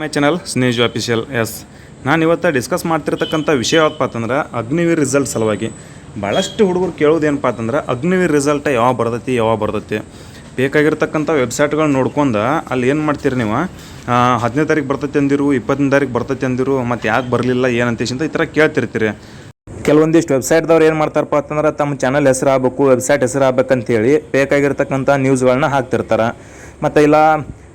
ಮೈ channel ಸ್ನೇಜ್ official ಎಸ್ ನಾನು ಇವತ್ತು ಡಿಸ್ಕಸ್ ಮಾಡ್ತಿರ್ತಕ್ಕಂಥ ವಿಷಯ ಯಾವತ್ತಪ್ಪ ಅಂತಂದ್ರೆ ಅಗ್ನಿವೀರ್ ರಿಸಲ್ಟ್ ಸಲುವಾಗಿ. ಭಾಳಷ್ಟು ಹುಡುಗರು ಕೇಳೋದೇನಪ್ಪ ಅಂತಂದ್ರೆ ಅಗ್ನಿವೀರ್ ರಿಸಲ್ಟ್ ಯಾವಾಗ ಬರ್ತೈತಿ ಯಾವಾಗ ಬರ್ತೈತಿ. ಬೇಕಾಗಿರ್ತಕ್ಕಂಥ ವೆಬ್ಸೈಟ್ಗಳು ನೋಡ್ಕೊಂಡು ಅಲ್ಲಿ ಏನು ಮಾಡ್ತೀರಿ ನೀವು? ಹದಿನೈದು ತಾರೀಕು ಬರ್ತೈತಿ ಅಂದಿರು ಇಪ್ಪತ್ತನೇ ತಾರೀಕು ಬರ್ತೈತಿ ಅಂದಿರು, ಮತ್ತು ಯಾಕೆ ಬರಲಿಲ್ಲ ಏನಂತೇಶಂತ ಈ ಥರ ಕೇಳ್ತಿರ್ತೀರಿ. ಕೆಲವೊಂದಿಷ್ಟು ವೆಬ್ಸೈಟ್ದವ್ರು ಏನು ಮಾಡ್ತಾರಪ್ಪ ಅಂತಂದ್ರೆ ತಮ್ಮ ಚಾನಲ್ ಹೆಸರು ಆಗಬೇಕು ವೆಬ್ಸೈಟ್ ಹೆಸರು ಆಗ್ಬೇಕಂತೇಳಿ ಬೇಕಾಗಿರ್ತಕ್ಕಂಥ ನ್ಯೂಸ್ಗಳನ್ನ ಹಾಕ್ತಿರ್ತಾರೆ. ಮತ್ತು ಇಲ್ಲ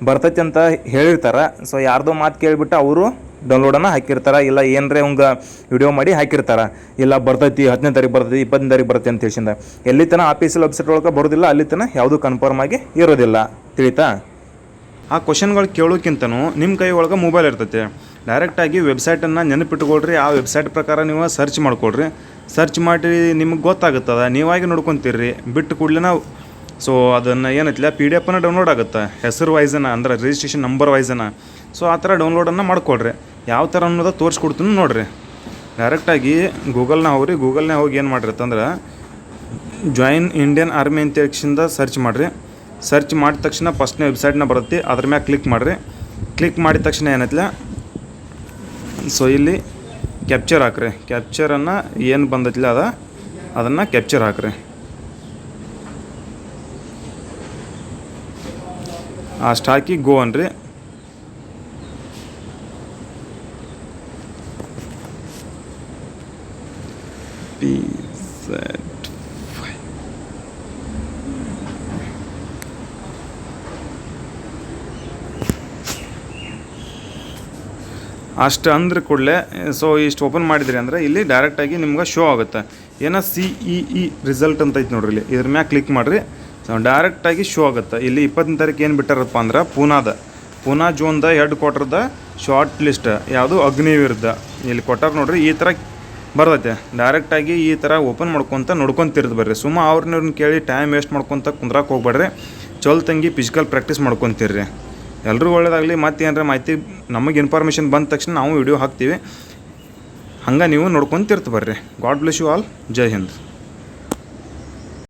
ಬರ್ತೈತಿ ಅಂತ ಹೇಳಿರ್ತಾರೆ. ಸೊ ಯಾರ್ದೋ ಮಾತು ಕೇಳಿಬಿಟ್ಟು ಅವರು ಡೌನ್ಲೋಡನ್ನು ಹಾಕಿರ್ತಾರೆ. ಇಲ್ಲ ಏನರೇ ಹಂಗೆ ವಿಡಿಯೋ ಮಾಡಿ ಹಾಕಿರ್ತಾರೆ. ಇಲ್ಲ ಬರ್ತೈತಿ ಹತ್ತನೇ ತಾರೀಕು ಬರ್ತೈತಿ, ಇಪ್ಪತ್ತನೇ ತಾರೀಕು ಬರ್ತೈತಿ ಅಂತ ಹೇಳ್ಸಿಂದ. ಎಲ್ಲಿ ತನಕ ಆಫೀಸಲ್ಲಿ ವೆಬ್ಸೈಟ್ ಒಳಗೆ ಬರೋದಿಲ್ಲ, ಅಲ್ಲಿ ತನಕ ಯಾವುದೂ ಕನ್ಫರ್ಮ್ ಆಗಿ ಇರೋದಿಲ್ಲ. ತಿಳಿತಾ? ಆ ಕ್ವಶನ್ಗಳು ಕೇಳೋಕ್ಕಿಂತನೂ ನಿಮ್ಮ ಕೈ ಒಳಗೆ ಮೊಬೈಲ್ ಇರ್ತೈತೆ. ಡೈರೆಕ್ಟಾಗಿ ವೆಬ್ಸೈಟನ್ನು ನೆನಪಿಟ್ಕೊಳ್ರಿ. ಆ ವೆಬ್ಸೈಟ್ ಪ್ರಕಾರ ನೀವು ಸರ್ಚ್ ಮಾಡ್ಕೊಳ್ರಿ. ಸರ್ಚ್ ಮಾಡಿ ನಿಮಗೆ ಗೊತ್ತಾಗುತ್ತದ. ನೀವಾಗಿ ನೋಡ್ಕೊತೀರಿ. ಬಿಟ್ಟು ಕೂಡಲೇ ಸೊ ಅದನ್ನು ಏನೈತಿಲ್ಲ ಪಿ ಡಿ ಎಫನ್ನು ಡೌನ್ಲೋಡ್ ಆಗುತ್ತೆ. ಹೆಸರು ವೈಸನ ಅಂದ್ರೆ ರಿಜಿಸ್ಟ್ರೇಷನ್ ನಂಬರ್ ವೈಸನ ಸೊ ಆ ಥರ ಡೌನ್ಲೋಡನ್ನು ಮಾಡ್ಕೊಳ್ರಿ. ಯಾವ ಥರ ಅನ್ನೋದು ತೋರಿಸ್ಕೊಡ್ತೀನಿ ನೋಡಿರಿ. ಡೈರೆಕ್ಟಾಗಿ ಗೂಗಲ್ನ ಹೋಗ್ರಿ. ಗೂಗಲ್ನೇ ಹೋಗಿ ಏನು ಮಾಡಿರ್ತಂದ್ರೆ ಜಾಯಿನ್ ಇಂಡಿಯನ್ ಆರ್ಮಿ ಅಂತ ಸರ್ಚ್ ಮಾಡಿರಿ. ಸರ್ಚ್ ಮಾಡಿದ ತಕ್ಷಣ ಫಸ್ಟ್ನೇ ವೆಬ್ಸೈಟ್ನ ಬರುತ್ತೆ. ಅದ್ರ ಮ್ಯಾಗ ಕ್ಲಿಕ್ ಮಾಡಿರಿ. ಕ್ಲಿಕ್ ಮಾಡಿದ ತಕ್ಷಣ ಏನೈತಿಲ್ಲ ಸೊ ಇಲ್ಲಿ ಕ್ಯಾಪ್ಚರ್ ಹಾಕ್ರಿ. ಕ್ಯಾಪ್ಚರನ್ನು ಏನು ಬಂದೈತಿಲ್ಲ ಅದ, ಅದನ್ನು ಕ್ಯಾಪ್ಚರ್ ಹಾಕ್ರಿ. ಅಷ್ಟು ಹಾಕಿ ಗೋ ಅನ್ರಿ ಪಿ ಅಷ್ಟು ಅಂದ್ರೆ ಕೂಡಲೇ ಸೊ ಇಷ್ಟು ಓಪನ್ ಮಾಡಿದ್ರಿ ಅಂದರೆ ಇಲ್ಲಿ ಡೈರೆಕ್ಟಾಗಿ ನಿಮ್ಗೆ ಶೋ ಆಗುತ್ತೆ. ಏನೋ ಸಿ ಇ ಇ ರಿಸಲ್ಟ್ ಅಂತ ಐತೆ ನೋಡ್ರಿ ಇಲ್ಲಿ. ಇದ್ರ ಮ್ಯಾಗ ಕ್ಲಿಕ್ ಮಾಡಿರಿ. ಸೊ ಡೈರೆಕ್ಟಾಗಿ ಶೋ ಆಗುತ್ತೆ. ಇಲ್ಲಿ ಇಪ್ಪತ್ತನೇ ತಾರೀಕು ಏನು ಬಿಟ್ಟಾರಪ್ಪ ಅಂದ್ರೆ ಪೂನಾದ. ಪೂನಾ ಜೋನ್ದ ಹೆಡ್ ಕ್ವಾರ್ಟರ್ದ ಶಾರ್ಟ್ ಲಿಸ್ಟ್ ಯಾವುದು? ಅಗ್ನಿ ವಿರುದ್ಧ. ಇಲ್ಲಿ ಕೊಟ್ಟಾರ ನೋಡ್ರಿ ಈ ಥರ ಬರ್ತೈತೆ. ಡೈರೆಕ್ಟಾಗಿ ಈ ಥರ ಓಪನ್ ಮಾಡ್ಕೊತ ನೋಡ್ಕೊಂತಿರ್ದು ಬರ್ರಿ. ಸುಮ್ಮ ಅವ್ರನ್ನ ಕೇಳಿ ಟೈಮ್ ವೇಸ್ಟ್ ಮಾಡ್ಕೊತ ಕುಂದ್ರಕ್ಕೆ ಹೋಗ್ಬೇಡ್ರಿ. ಚೊಲ್ ತಂಗಿ ಫಿಸಿಕಲ್ ಪ್ರಾಕ್ಟೀಸ್ ಮಾಡ್ಕೊತೀರ್ರಿ. ಎಲ್ಲರೂ ಒಳ್ಳೇದಾಗಲಿ. ಮತ್ತೆ ಏನಾರ ಮಾಹಿತಿ ನಮಗೆ ಇನ್ಫಾರ್ಮೇಷನ್ ಬಂದ ತಕ್ಷಣ ನಾವು ವಿಡಿಯೋ ಹಾಕ್ತೀವಿ. ಹಂಗೆ ನೀವು ನೋಡ್ಕೊಂತಿರ್ತ ಬರ್ರಿ. God bless you all Jai Hind.